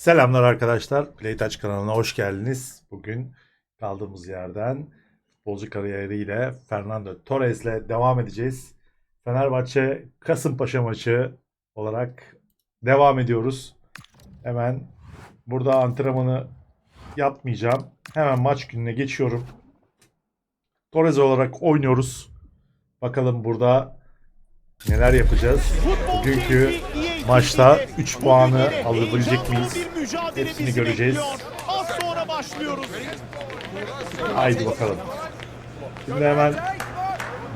Selamlar arkadaşlar. Playtouch kanalına hoş geldiniz. Bugün kaldığımız yerden futbolcu kariyeriyle Fernando Torres'le devam edeceğiz. Fenerbahçe Kasımpaşa maçı olarak devam ediyoruz. Hemen burada antrenmanı yapmayacağım. Hemen maç gününe geçiyorum. Torres olarak oynuyoruz. Bakalım burada neler yapacağız. Bugünkü maçta 3 puanı alabilecek miyiz? Hepsini göreceğiz. Az sonra başlıyoruz. Haydi bakalım. Şimdi hemen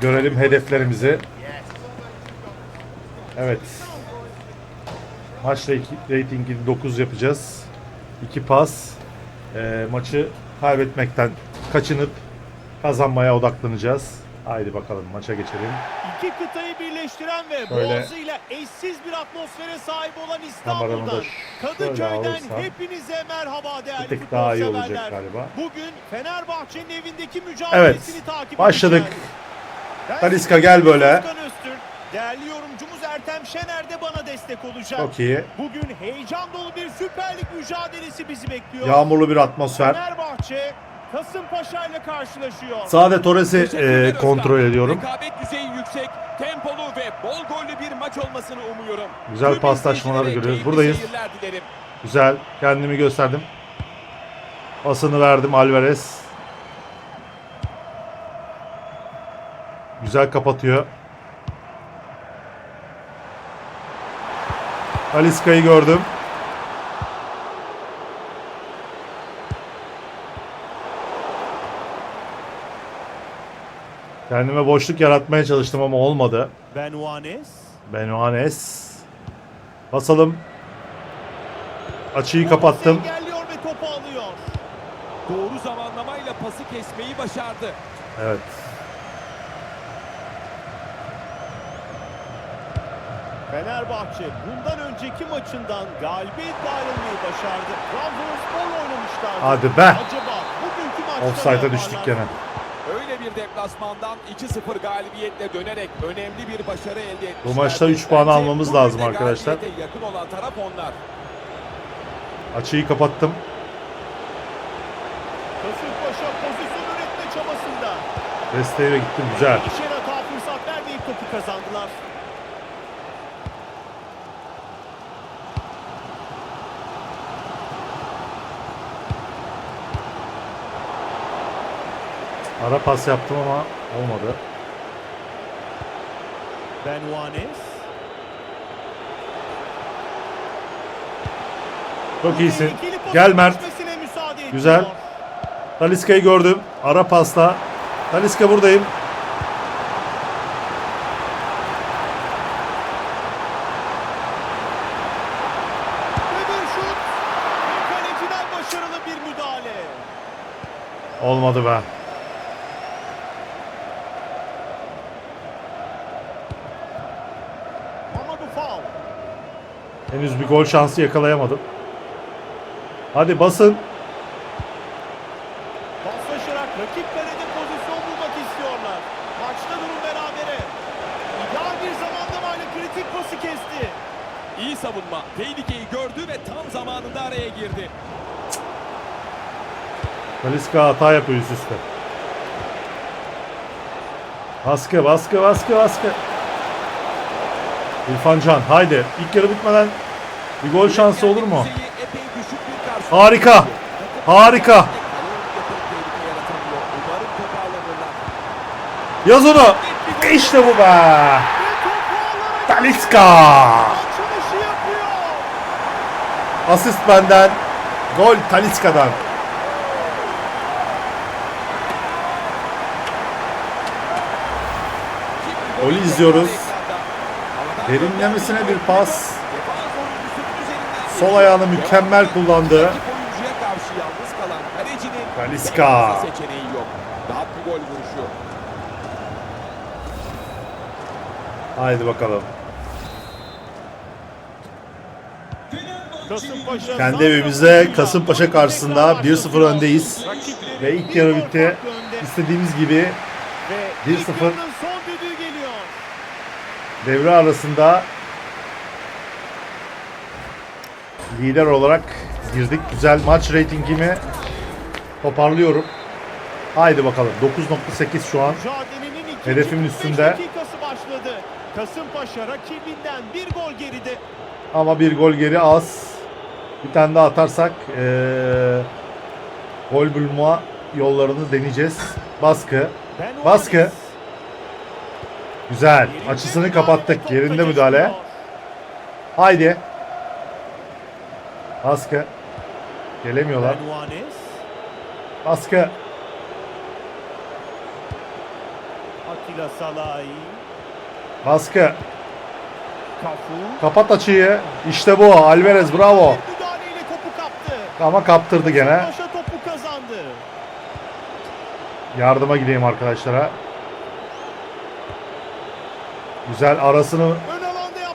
görelim hedeflerimizi. Evet. Maç ratingini 9 yapacağız. 2 pas. Ee, maçı kaybetmekten kaçınıp kazanmaya odaklanacağız. Haydi bakalım maça geçelim. İki kıtayı birleştiren ve Şöyle- boğazıyla eşsiz bir atmosfere sahip olan İstanbul'dan Kadıköy'den hepinize merhaba Bir değerli tık daha iyi olacak galiba. Bugün Fenerbahçe'nin evindeki mücadelesini Evet. takip Başladık. edeceğiz. Ben Talisca gel böyle. Değerli yorumcumuz Ertem Şener de bana destek olacak. Çok iyi. Bugün heyecan dolu bir Süper Lig mücadelesi bizi bekliyor. Yağmurlu bir atmosfer. Fenerbahçe Kasımpaşa ile karşılaşıyor. Sade Torres'i e, kontrol ediyorum. Rekabet düzeyi yüksek, tempolu ve bol gollü bir maç olmasını umuyorum. Güzel Tüm paslaşmalar görüyoruz. Buradayız. Güzel. Kendimi gösterdim. Pasını verdim Alvarez. Güzel kapatıyor. Talisca'yı gördüm. Kendime boşluk yaratmaya çalıştım ama olmadı. Benuanes. Benoanes. Basalım. Açıyı kapattım. Ve topu alıyor. Doğru zamanlamayla pası kesmeyi başardı. Evet. Fenerbahçe bundan önceki maçından galibiyetle ayrılmayı başardı. Trabzonspor oynamışlardı. Hadi be. Acaba bugünkü maçta Offside'a düştük gene. Öyle bir deplasmandan 2-0 galibiyetle dönerek önemli bir başarı elde etmişler. maçta üç puan Bence almamız de lazım arkadaşlar. yakın olan taraf onlar. Açıyı kapattım. Kasımpaşa pozisyon üretme çabasında. Desteğe gittim. Güzel. İşe hata fırsat vermeyip topu kazandılar. Ara pas yaptım ama olmadı. Benuanes. Çok iyisin. Gel Mert. Güzel. Talisca'yı gördüm. Ara pasla. Talisca buradayım. Ve bir şut. Ve kaleciden başarılı bir müdahale. Olmadı be. Mamadou Fall. Henüz bir gol şansı yakalayamadım. Hadi basın. Paslaşarak rakip kalede pozisyon bulmak istiyorlar. Maçta durum berabere. İdeal bir zamanlamayla kritik pası kesti. İyi savunma. Tehlikeyi gördü ve tam zamanında araya girdi. Talisca hata yapıyor üst üste. Baskı, baskı, baskı, baskı. İrfan Can, haydi. İlk yarı bitmeden bir gol şansı olur mu? Harika. Harika. Yaz onu. İşte bu be. Yapıyor. Asist benden. Gol Talisca'dan. Şimdi Golü gol izliyoruz. Derinlemesine bir pas. Sol ayağını mükemmel kullandı. Rakip oyuncuya karşı yalnız kalan kalecinin Talisca. en fazla seçeneği yok. Rahat bir gol vuruşu. Haydi bakalım. Kasımpaşa Kendi evimizde Kasımpaşa karşısında 1-0 öndeyiz. Ve ilk yarı bitti. İstediğimiz gibi Ve 1-0. ilk yarının son düdüğü geliyor. devre arasında lider olarak girdik. Güzel maç reytingimi toparlıyorum. Haydi bakalım. 9.8 şu an. Hedefimin 45 üstünde. Kasımpaşa rakibinden bir gol geride. Ama bir gol geri az. Bir tane daha atarsak eee gol bulma yollarını deneyeceğiz. Baskı. Baskı. Güzel. Açısını kapattık. Yerinde müdahale. Haydi. Baskı. Gelemiyorlar. Baskı. Atilla Salahi. Baskı. Kapat açıyı. İşte bu. Alvarez bravo. Ama kaptırdı gene. Yardıma gideyim arkadaşlara. Güzel arasını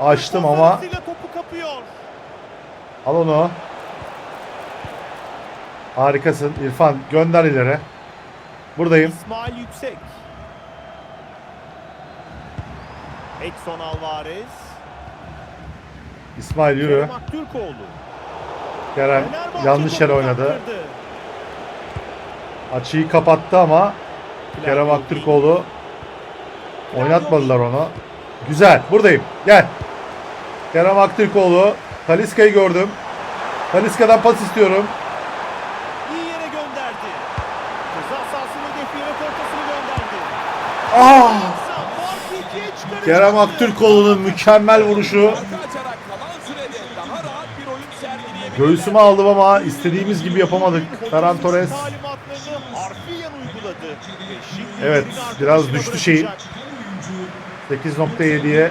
Açtım ama-. Al onu. Harikasın İrfan gönder ileri. Buradayım. İsmail Yüksek. Edson Alvarez. İsmail yürü. Kerem Aktürkoğlu. Kerem yanlış yere oynadı. Açıyı kapattı ama Kerem Aktürkoğlu oynatmadılar onu. Güzel buradayım. Gel. Kerem Aktürkoğlu. Taliska'yı gördüm. Taliska'dan pas istiyorum. iyi yere gönderdi. Ceza sahasının hedefi ve ortasını gönderdi. Ah! Kerem Aktürkoğlu'nun mükemmel vuruşu. Göğsüme aldım ama istediğimiz gibi yapamadık. Ferran Torres. Evet, biraz düştü bırakacak. 8.7'ye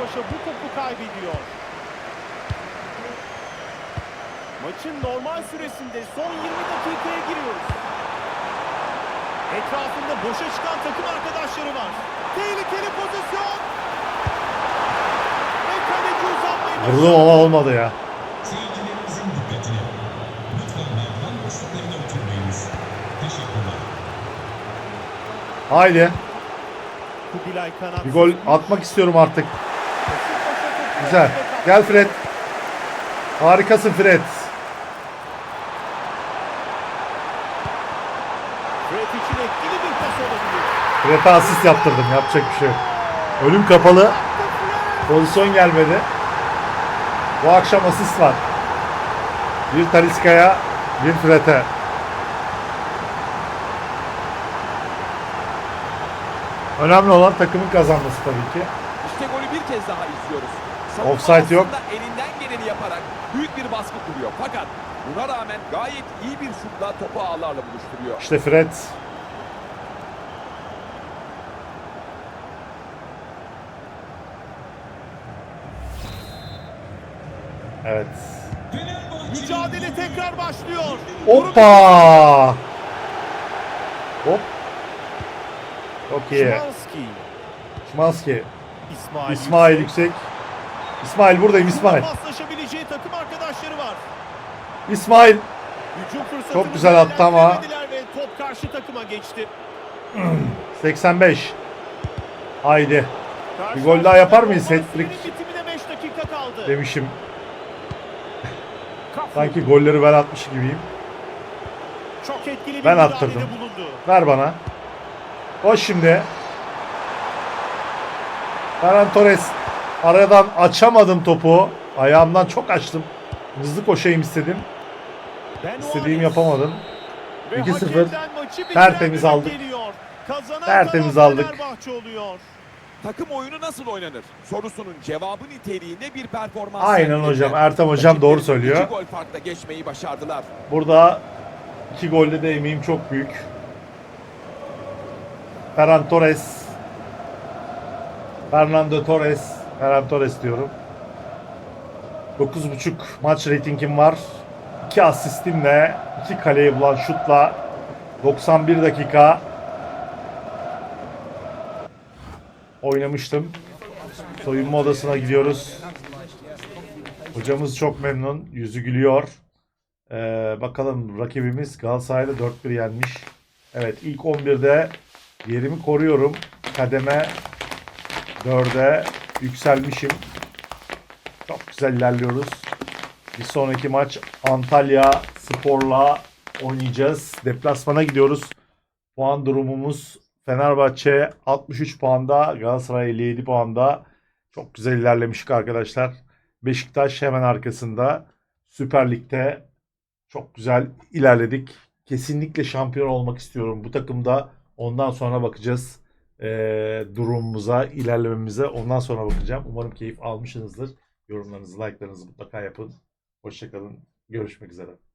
Kasımpaşa bu topu kaybediyor. Maçın normal süresinde son 20 dakikaya giriyoruz. Etrafında boşa çıkan takım arkadaşları var. Tehlikeli pozisyon. Ve kaleci uzanmayı vurdum ama olmadı ya. Seyircilerimizin dikkatine. Lütfen merdiven boşluklarına oturmayınız. Teşekkürler. Haydi. Kubilay kanat. Bir gol atmak istiyorum artık. Güzel. Gel Fred. Harikasın Fred. Fred için etkili bir pas olabilir. Fred'e asist yaptırdım. Yapacak bir şey yok. Önüm kapalı. Pozisyon gelmedi. Bu akşam asist var. Bir Taliska'ya, bir Fred'e. Önemli olan takımın kazanması tabii ki. İşte golü bir kez daha izliyoruz. Offside yok. elinden geleni yaparak büyük bir baskı kuruyor. Fakat buna rağmen gayet iyi bir şutla topu ağlarla buluşturuyor. İşte Fred. Evet. Mücadele tekrar başlıyor. Hoppa! Hop. Çok iyi. Şimanski. Şimanski. İsmail. İsmail yüksek. İsmail buradayım İsmail. Paslaşabileceği takım arkadaşları var. İsmail. Çok güzel attı ama. Ve top karşı takıma geçti. 85. Haydi. Karşı Bir gol daha yapar mıyız? Hat-trick. sürenin bitimine 5 dakika kaldı. Demişim. Sanki golleri ben atmış gibiyim. çok etkili bir Ben attırdım. Ver bana. Koş şimdi. Ferran Torres. Aradan açamadım topu. Ayağımdan çok açtım. Hızlı koşayım istedim. İstediğim yapamadım. Ve 2-0. hakemden maçı bitiren Tertemiz aldık. Tertemiz aldık. Takım oyunu nasıl oynanır? Sorusunun cevabı niteliğinde bir performans. Aynen hocam. Ertem hocam doğru söylüyor. İki gol farkla geçmeyi başardılar. Burada iki golde de emeğim çok büyük. Ferran Torres. Fernando Torres. Ferran Torres diyorum. 9.5 maç reytingim var. 2 asistimle, 2 kaleyi bulan şutla 91 dakika oynamıştım. Soyunma odasına gidiyoruz. Hocamız çok memnun. Yüzü gülüyor. Ee, bakalım rakibimiz Galatasaray'la 4-1 yenmiş. Evet ilk 11'de yerimi koruyorum. Kademe 4'e yükselmişim. Çok güzel ilerliyoruz. Bir sonraki maç Antalya Spor'la oynayacağız. Deplasmana gidiyoruz. Puan durumumuz Fenerbahçe 63 puanda, Galatasaray 57 puanda. Çok güzel ilerlemiştik arkadaşlar. Beşiktaş hemen arkasında. Süper Lig'de çok güzel ilerledik. Kesinlikle şampiyon olmak istiyorum bu takımda. Ondan sonra bakacağız eee, durumumuza, ilerlememize. Ondan sonra bakacağım. Umarım keyif almışsınızdır. Yorumlarınızı, like'larınızı mutlaka yapın. Hoşçakalın. Görüşmek üzere.